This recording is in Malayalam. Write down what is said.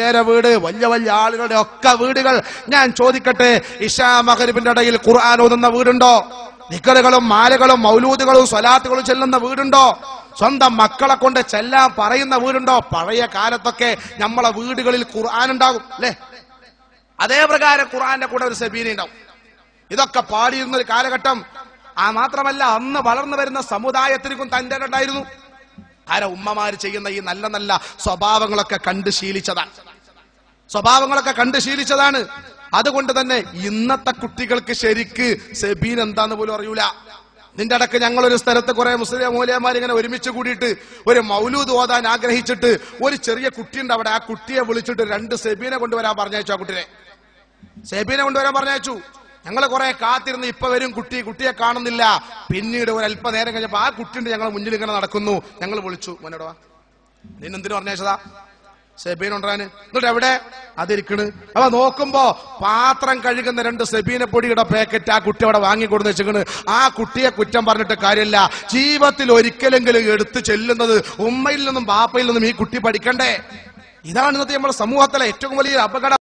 നേരെ വീട്. വലിയ വലിയ ആളുകളുടെ ഒക്കെ വീടുകൾ. ഞാൻ ചോദിക്കട്ടെ ഇഷാ മഹരിബിന്റെ ഇടയിൽ ഖുർആൻ ഓതുന്ന വീടുണ്ടോ? നിക്കറുകളും മാലകളും മൗലൂദുകളും സ്വലാത്തുകളും ചെല്ലുന്ന വീടുണ്ടോ? സ്വന്തം മക്കളെ കൊണ്ട് ചെല്ലാൻ പറയുന്ന വീടുണ്ടോ? പഴയ കാലത്തൊക്കെ നമ്മളെ വീടുകളിൽ ഖുർആൻ ഉണ്ടാകും അല്ലേ? അതേ പ്രകാരം ഖുർആന്റെ കൂടെ ഒരു സബീന ഉണ്ടാവും. ഇതൊക്കെ പാടിയിരുന്ന ഒരു കാലഘട്ടം. ആ മാത്രമല്ല അന്ന് വളർന്നു വരുന്ന സമുദായത്തിനും തന്റെ ഉണ്ടായിരുന്നു ആരാ ഉമ്മമാര് ചെയ്യുന്ന ഈ നല്ല നല്ല സ്വഭാവങ്ങളൊക്കെ കണ്ട് ശീലിച്ചതാണ്. സ്വഭാവങ്ങളൊക്കെ കണ്ട് ശീലിച്ചതാണ്. അതുകൊണ്ട് തന്നെ ഇന്നത്തെ കുട്ടികൾക്ക് ശരിക്ക് സെബീൻ എന്താന്ന് പോലും അറിയൂല. നിന്റെ അടക്ക് ഞങ്ങൾ ഒരു സ്ഥലത്ത് കുറെ മുസ്ലിം മൂലയന്മാർ ഇങ്ങനെ ഒരുമിച്ച് കൂടിയിട്ട് ഒരു മൗലൂദ് ഓതാൻ ആഗ്രഹിച്ചിട്ട് ഒരു ചെറിയ കുട്ടിയുണ്ട് അവിടെ. ആ കുട്ടിയെ വിളിച്ചിട്ട് രണ്ട് സെബീനെ കൊണ്ടുവരാൻ പറഞ്ഞയച്ചു ആ കുട്ടിനെ. സെബീനെ കൊണ്ടുവരാൻ പറഞ്ഞയച്ചു. ഞങ്ങൾ കുറെ കാത്തിരുന്ന് ഇപ്പൊ വരും കുട്ടി കുട്ടിയെ കാണുന്നില്ല. പിന്നീട് ഒരു അല്പനേരം കഴിഞ്ഞപ്പോ ആ കുട്ടിയുണ്ട് ഞങ്ങൾ മുന്നിൽ ഇങ്ങനെ നടക്കുന്നു. ഞങ്ങൾ വിളിച്ചു മോനോടവാ നിന്നെന്തിനു പറഞ്ഞേച്ചതാ സെബീൻ ഉണ്ടാന് എന്നിട്ട് എവിടെ? അതിരിക്കണ്. അപ്പൊ നോക്കുമ്പോ പാത്രം കഴുകുന്ന രണ്ട് സെബീന പൊടിയുടെ പാക്കറ്റ് ആ കുട്ടി അവിടെ വാങ്ങിക്കൊടുന്ന് വെച്ചിരിക്കണ്. ആ കുട്ടിയെ കുറ്റം പറഞ്ഞിട്ട് കാര്യമില്ല. ജീവിതത്തിൽ ഒരിക്കലെങ്കിലും എടുത്തു ചെല്ലുന്നത് ഉമ്മയിൽ നിന്നും ബാപ്പയിൽ നിന്നും ഈ കുട്ടി പഠിക്കണ്ടേ? ഇതാണ് ഇന്നത്തെ നമ്മുടെ സമൂഹത്തിലെ ഏറ്റവും വലിയ അപകടം.